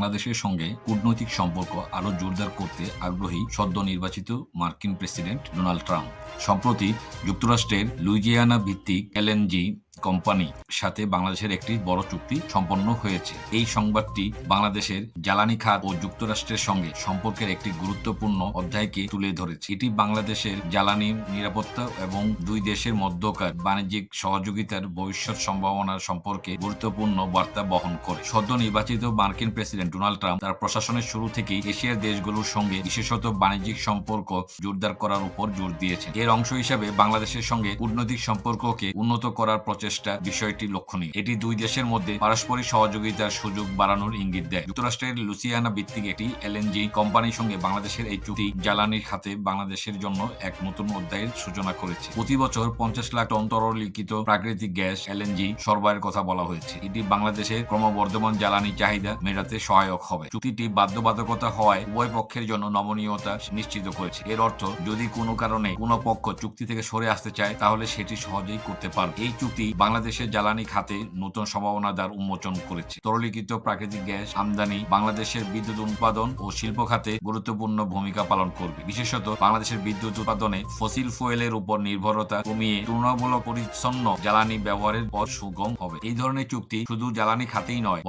বাংলাদেশের সঙ্গে কূটনৈতিক সম্পর্ক আরও জোরদার করতে আগ্রহী সদ্য নির্বাচিত মার্কিন প্রেসিডেন্ট ডোনাল্ড ট্রাম্প। সম্প্রতি যুক্তরাষ্ট্রের লুইজিয়ানা ভিত্তিক এলএনজি কোম্পানির সাথে বাংলাদেশের একটি বড় চুক্তি সম্পন্ন হয়েছে। এই সংবাদটি বাংলাদেশের জ্বালানি খাত ও যুক্তরাষ্ট্রের সঙ্গে সম্পর্কের একটি গুরুত্বপূর্ণ অধ্যায়কে তুলে ধরেছে। এটি বাংলাদেশের জ্বালানির নিরাপত্তা এবং দুই দেশের মধ্যকার বাণিজ্যিক সহযোগিতার ভবিষ্যৎ সম্ভাবনার সম্পর্কে গুরুত্বপূর্ণ বার্তা বহন করে। সদ্য নির্বাচিত মার্কিন প্রেসিডেন্ট ডোনাল্ড ট্রাম্প তার প্রশাসনের শুরু থেকেই এশিয়ার দেশগুলোর সঙ্গে বিশেষত বাণিজ্যিক সম্পর্ক জোরদার করার উপর জোর দিয়েছেন। এর অংশ হিসাবে বাংলাদেশের সঙ্গে কূটনৈতিক সম্পর্ককে উন্নত করার প্রচেষ্টা বিষয়টি লক্ষণীয়। এটি দুই দেশের মধ্যে পারস্পরিক সহযোগিতার সুযোগ বাড়ানোর ইঙ্গিত দেয়। যুক্তরাষ্ট্রের লুসিয়ানা ভিত্তিক একটি এলএনজি কোম্পানির সঙ্গে বাংলাদেশের এই চুক্তি জ্বালানির খাতে বাংলাদেশের জন্য এক নতুন অধ্যায়ের সূচনা করেছে। প্রতি বছর পঞ্চাশ লাখ টন তরলিখিত প্রাকৃতিক গ্যাস এলএনজি সরবরাহের কথা বলা হয়েছে। এটি বাংলাদেশের ক্রমবর্ধমান জ্বালানি চাহিদা মেটাতে সহায়ক হবে। চুক্তিটি বাধ্যবাধকতা হওয়ায় উভয় পক্ষের জন্য নমনীয়তা নিশ্চিত করেছে। এর অর্থ, যদি কোনো কারণে কোনো পক্ষ চুক্তি থেকে সরে আসতে চায়, তাহলে সেটি সহজেই করতে পারবে। এই চুক্তি বাংলাদেশের জ্বালানি খাতে নতুন সম্ভাবনা দ্বার উন্মোচন করেছে। তরলীকৃত প্রাকৃতিক গ্যাস আমদানি বাংলাদেশের বিদ্যুৎ উৎপাদন ও শিল্প খাতে গুরুত্বপূর্ণ ভূমিকা পালন করবে। বিশেষত বাংলাদেশের বিদ্যুৎ উৎপাদনে ফসিল ফুয়েলের উপর নির্ভরতা কমিয়ে তুলনামূলক পরিচ্ছন্ন জ্বালানি ব্যবহারের পর সুগম হবে। এই ধরনের চুক্তি শুধু জ্বালানি খাতেই নয়